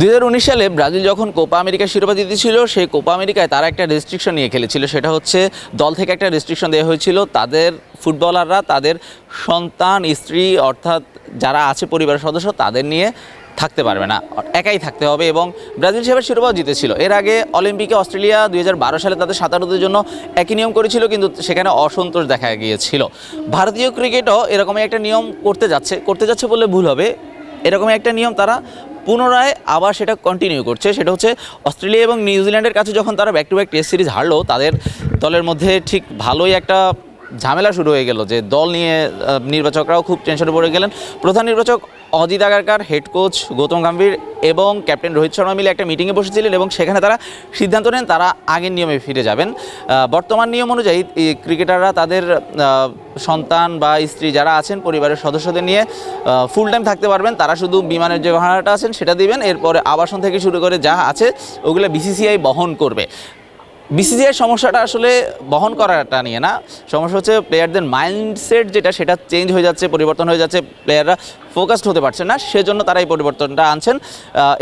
দুই হাজার উনিশ সালে ব্রাজিল যখন কোপা আমেরিকা শিরোপা জিতেছিল সেই কোপা আমেরিকায় তারা একটা রেস্ট্রিকশন নিয়ে খেলেছিল। সেটা হচ্ছে দল থেকে একটা রেস্ট্রিকশন দেওয়া হয়েছিল। তাদের ফুটবলাররা, তাদের সন্তান, স্ত্রী অর্থাৎ যারা আছে পরিবারের সদস্য, তাদের নিয়ে থাকতে পারবে না। একাই থাকতে হবে এবং ব্রাজিল সেবার শিরোপাও জিতেছিল। এর আগে অলিম্পিকে অস্ট্রেলিয়া দুই হাজার বারো সালে তাদের সাঁতারুদের জন্য একই নিয়ম করেছিল, কিন্তু সেখানে অসন্তোষ দেখা গিয়েছিল। ভারতীয় ক্রিকেটও এরকমই একটা নিয়ম করতে যাচ্ছে। করতে যাচ্ছে বললে ভুল হবে। এরকমই একটা নিয়ম তারা পুনরায় আবার সেটা কন্টিনিউ করছে। সেটা হচ্ছে অস্ট্রেলিয়া এবং নিউজিল্যান্ডের কাছে যখন তারা back to back test series হারলো, তাদের দলের মধ্যে ঠিক ভালোই একটা ঝামেলা শুরু হয়ে গেল যে দল নিয়ে নির্বাচকরাও খুব টেনশনে পড়ে গেলেন। প্রধান নির্বাচক অজিত আগারকার হেড কোচ গৌতম গম্ভীর এবং ক্যাপ্টেন রোহিত শর্মা মিলে একটা মিটিংয়ে বসেছিলেন এবং সেখানে তারা সিদ্ধান্ত নেন তারা আগের নিয়মে ফিরে যাবেন। বর্তমান নিয়ম অনুযায়ী ক্রিকেটাররা তাদের সন্তান বা স্ত্রী যারা আছেন, পরিবারের সদস্যদের নিয়ে ফুল টাইম থাকতে পারবেন। তারা শুধু বিমানের যে ভাড়াটা আছেন সেটা দিবেন। এরপরে আবাসন থেকে শুরু করে যা আছে, ওগুলো বিসিসিআই বহন করবে। বিসিসিআই সমস্যাটা আসলে বহন করাটা নিয়ে না। সমস্যা হচ্ছে প্লেয়ারদের মাইন্ডসেট যেটা সেটা চেঞ্জ হয়ে যাচ্ছে পরিবর্তন হয়ে যাচ্ছে প্লেয়াররা ফোকাসড হতে পারছে না সেজন্য তারা এই পরিবর্তনটা আনছেন। আহ,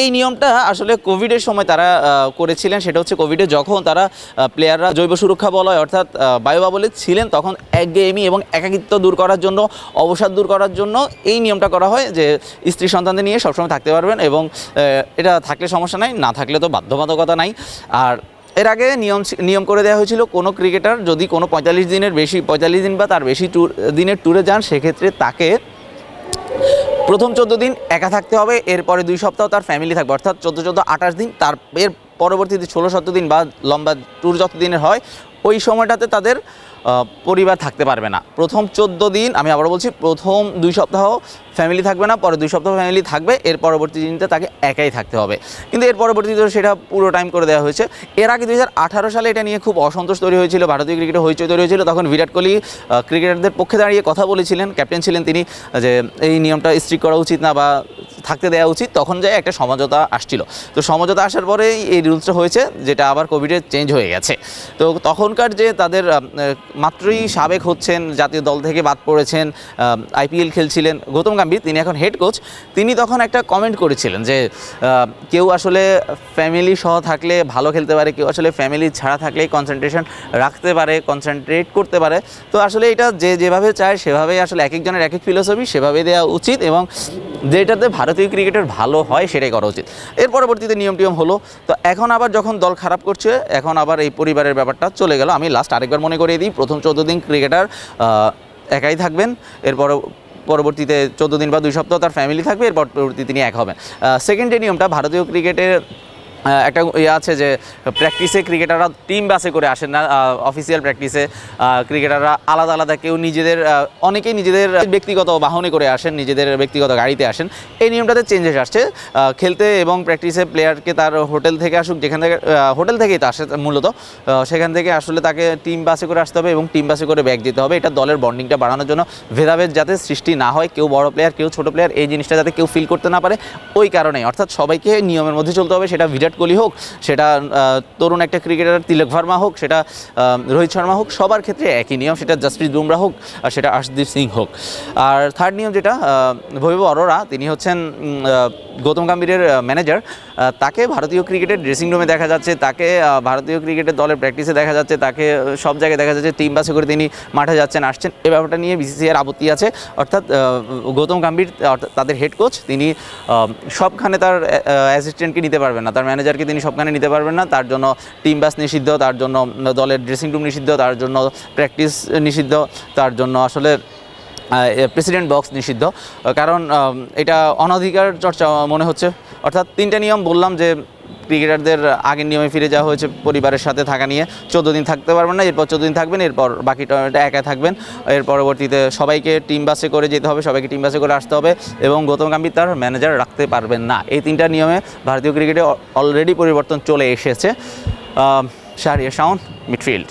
এই নিয়মটা আসলে কোভিডের সময় তারা করেছিলেন সেটা হচ্ছে কোভিডে যখন তারা প্লেয়াররা জৈব সুরক্ষা বলয় অর্থাৎ বায়ুবাবলে ছিলেন তখন একঘেয়েমি এবং একাকিত্ব দূর করার জন্য অবসাদ দূর করার জন্য এই নিয়মটা করা হয় যে স্ত্রী সন্তানদের নিয়ে সবসময় থাকতে পারবেন এবং এটা থাকলে সমস্যা নাই না থাকলে তো বাধ্যবাধকতা নাই। আর এর আগে নিয়ম নিয়ম করে দেওয়া হয়েছিল, কোনো ক্রিকেটার যদি কোনো পঁয়তাল্লিশ দিনের বেশি, পঁয়তাল্লিশ দিন বা তার বেশি ট্যুর দিনের ট্যুরে যান, সেক্ষেত্রে তাকে প্রথম চোদ্দ দিন একা থাকতে হবে, এরপরে দুই সপ্তাহ তার ফ্যামিলি থাকবে। অর্থাৎ চোদ্দ চোদ্দ, আঠাশ দিন তার এর পরবর্তীতে ষোলো, সতেরো দিন বা লম্বা ট্যুর যত দিনের হয়, ওই সময়টাতে তাদের পরিবার থাকতে পারবে না। প্রথম চোদ্দ দিন, আমি আবার বলছি, প্রথম দুই সপ্তাহ ফ্যামিলি থাকবে না পরে দুই সপ্তাহ ফ্যামিলি থাকবে, এর পরবর্তী দিনটা তাকে একাই থাকতে হবে। কিন্তু এর পরবর্তীতে সেটা পুরো টাইম করে দেওয়া হয়েছে। এর আগে দু হাজার আঠারো সালে এটা নিয়ে খুব অসন্তোষ তৈরি হয়েছিল, ভারতীয় ক্রিকেটে হইচই তৈরি হয়েছিল। তখন বিরাট কোহলি ক্রিকেটারদের পক্ষে দাঁড়িয়ে কথা বলেছিলেন। ক্যাপ্টেন ছিলেন তিনি, যে এই নিয়মটা স্ট্রিক করা উচিত না বা থাকতে দেওয়া উচিত, তখন যায় একটা সমঝোতা আসছিল। তো সমঝোতা আসার পরেই এই রুলসটা হয়েছে, যেটা আবার কোভিডে চেঞ্জ হয়ে গেছে। তো তখনকার যে তাদের মাত্রই সাবেক হচ্ছেন, জাতীয় দল থেকে বাদ পড়েছেন আইপিএল খেলছিলেন গৌতম গাম্ভীর, তিনি এখন হেড কোচ তিনি তখন একটা কমেন্ট করেছিলেন যে কেউ আসলে ফ্যামিলি সহ থাকলে ভালো খেলতে পারে, কেউ আসলে ফ্যামিলি ছাড়া থাকলেই কনসেন্ট্রেশন রাখতে পারে কনসেন্ট্রেট করতে পারে। তো আসলে এটা যে যেভাবে চায়, সেভাবেই আসলে এক একজনের এক এক ফিলোসফি সেভাবে দেওয়া উচিত এবং যেটাতে ভারতীয় ক্রিকেটের ভালো হয় সেটাই করা উচিত। এর পরবর্তীতে নিয়ম টিয়ম হলো, তো এখন আবার যখন দল খারাপ করছে, এখন আবার এই পরিবারের ব্যাপারটা চলে গেল। আমি লাস্ট আরেকবার মনে করিয়ে দিই, প্রথম চোদ্দ দিন ক্রিকেটার একাই থাকবেন এরপর পরবর্তীতে চোদ্দ দিন বা দুই সপ্তাহ তার ফ্যামিলি থাকবে, এর পরবর্তী তিনি এক হবেন। সেকেন্ড যে নিয়মটা, ভারতীয় ক্রিকেটের একটা ইয়ে আছে যে প্র্যাকটিসে ক্রিকেটাররা টিম বাসে করে আসেন না অফিসিয়াল প্র্যাকটিসে ক্রিকেটাররা আলাদা আলাদা কেউ নিজেদের অনেকেই নিজেদের ব্যক্তিগত বাহনে করে আসেন, নিজেদের ব্যক্তিগত গাড়িতে আসেন। এই নিয়মটাতে চেঞ্জেস আসছে। খেলতে এবং প্র্যাকটিসে প্লেয়ারকে তার হোটেল থেকে আসুক, যেখান থেকে হোটেল থেকেই তো আসে মূলত সেখান থেকে আসলে তাকে টিম বাসে করে আসতে হবে এবং টিম বাসে করে ব্যাগ দিতে হবে। এটা দলের বন্ডিংটা বাড়ানোর জন্য ভেদাভেদ যাতে সৃষ্টি না হয়, কেউ বড় প্লেয়ার কেউ ছোট প্লেয়ার এই জিনিসটা যাতে কেউ ফিল করতে না পারে, ওই কারণেই। অর্থাৎ সবাইকে নিয়মের মধ্যে চলতে হবে, সেটা বিরাট কোহলি হোক, সেটা তরুণ একটা ক্রিকেটার তিলক ভার্মা হোক, সেটা রোহিত শর্মা হোক, সবার ক্ষেত্রে একই নিয়ম, সেটা জসপ্রীত বুমরা হোক, আর সেটা আশদীপ সিং হোক। আর থার্ড নিয়ম যেটা ভৈবব অরোরা, তিনি হচ্ছেন গৌতম গম্ভীরের ম্যানেজার তাকে ভারতীয় ক্রিকেটের ড্রেসিং রুমে দেখা যাচ্ছে, তাকে ভারতীয় ক্রিকেটের দলের প্র্যাকটিসে দেখা যাচ্ছে, তাকে সব জায়গায় দেখা যাচ্ছে টিম বাসে করে তিনি মাঠে যাচ্ছেন, আসছেন। এই ব্যাপারটা নিয়ে বিসিসিআর আপত্তি আছে। অর্থাৎ গৌতম গম্ভীর তাদের হেড কোচ তিনি সবখানে তার অ্যাসিস্ট্যান্টকে নিতে পারবেন না, তার ম্যানেজারকে তিনি সবখানে নিতে পারবেন না। তার জন্য টিম বাস নিষিদ্ধ, তার জন্য দলের ড্রেসিং রুম নিষিদ্ধ, তার জন্য প্র্যাকটিস নিষিদ্ধ, তার জন্য আসলে প্রেসিডেন্ট বক্স নিষিদ্ধ। কারণ এটা অনধিকার চর্চা মনে হচ্ছে। অর্থাৎ তিনটা নিয়ম বললাম যে ক্রিকেটারদের আগের নিয়মে ফিরে যাওয়া হয়েছে পরিবারের সাথে থাকা নিয়ে। চোদ্দ দিন থাকতে পারবেন না, এরপর চোদ্দ দিন থাকবেন, এরপর বাকি টুর্নামেন্টে একা থাকবেন। এর পরবর্তীতে সবাইকে টিম বাসে করে যেতে হবে, সবাইকে টিম বাসে করে আসতে হবে এবং গৌতম গাম্ভীর তার ম্যানেজার রাখতে পারবেন না। এই তিনটা নিয়মে ভারতীয় ক্রিকেটে অলরেডি পরিবর্তন চলে এসেছে। শাহরিয়া শাওন, মিডফিল্ড।